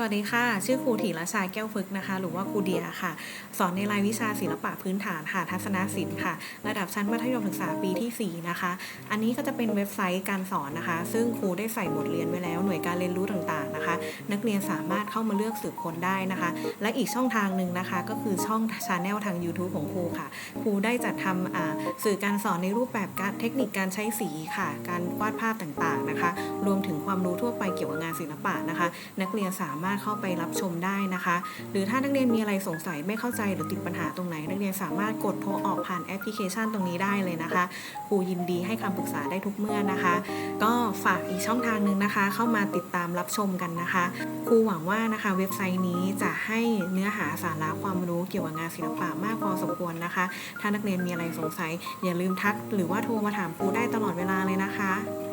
สวัสดีค่ะ ชื่อครูถีรชาแก้วฟึกนะคะ หรือว่าครูเดียค่ะ สอนในรายวิชาศิลปะพื้นฐานค่ะทัศนศิลป์ค่ะ ระดับชั้นมัธยมศึกษาปีที่ 4 นะคะ อันนี้ก็จะเป็นเว็บไซต์การสอนนะคะ ซึ่งครูได้ใส่บทเรียนไว้แล้ว หน่วยการเรียนรู้ต่าง นักเรียนสามารถเข้ามาเลือกสืบค้นได้นะคะ และอีกช่องทางหนึ่งนะคะก็คือช่องชาแนลทาง YouTube ของครูค่ะ ครูได้จัดทำสื่อการสอนในรูปแบบการเทคนิคการใช้สีค่ะ การวาดภาพต่างๆนะคะ รวมถึงความรู้ทั่วไปเกี่ยวกับงานศิลปะนะคะ นักเรียนสามารถเข้าไปรับชมได้นะคะ หรือถ้านักเรียนมีอะไรสงสัยไม่เข้าใจหรือติดปัญหาตรงไหน นักเรียนสามารถกดโทรออกผ่านแอปพลิเคชันตรงนี้ได้เลยนะคะครูยินดีให้คำปรึกษาได้ทุกเมื่อนะคะ ก็ฝากอีกช่องทางหนึ่งนะคะ เข้ามาติดตามรับชมกันนะคะครูหวังว่านะคะเว็บไซต์นี้จะให้เนื้อหาสาระความรู้เกี่ยวกับงานศิลปะมากพอสมควรนะคะ ถ้านักเรียนมีอะไรสงสัย อย่าลืมทักหรือว่าโทรมาถามครูได้ตลอดเวลา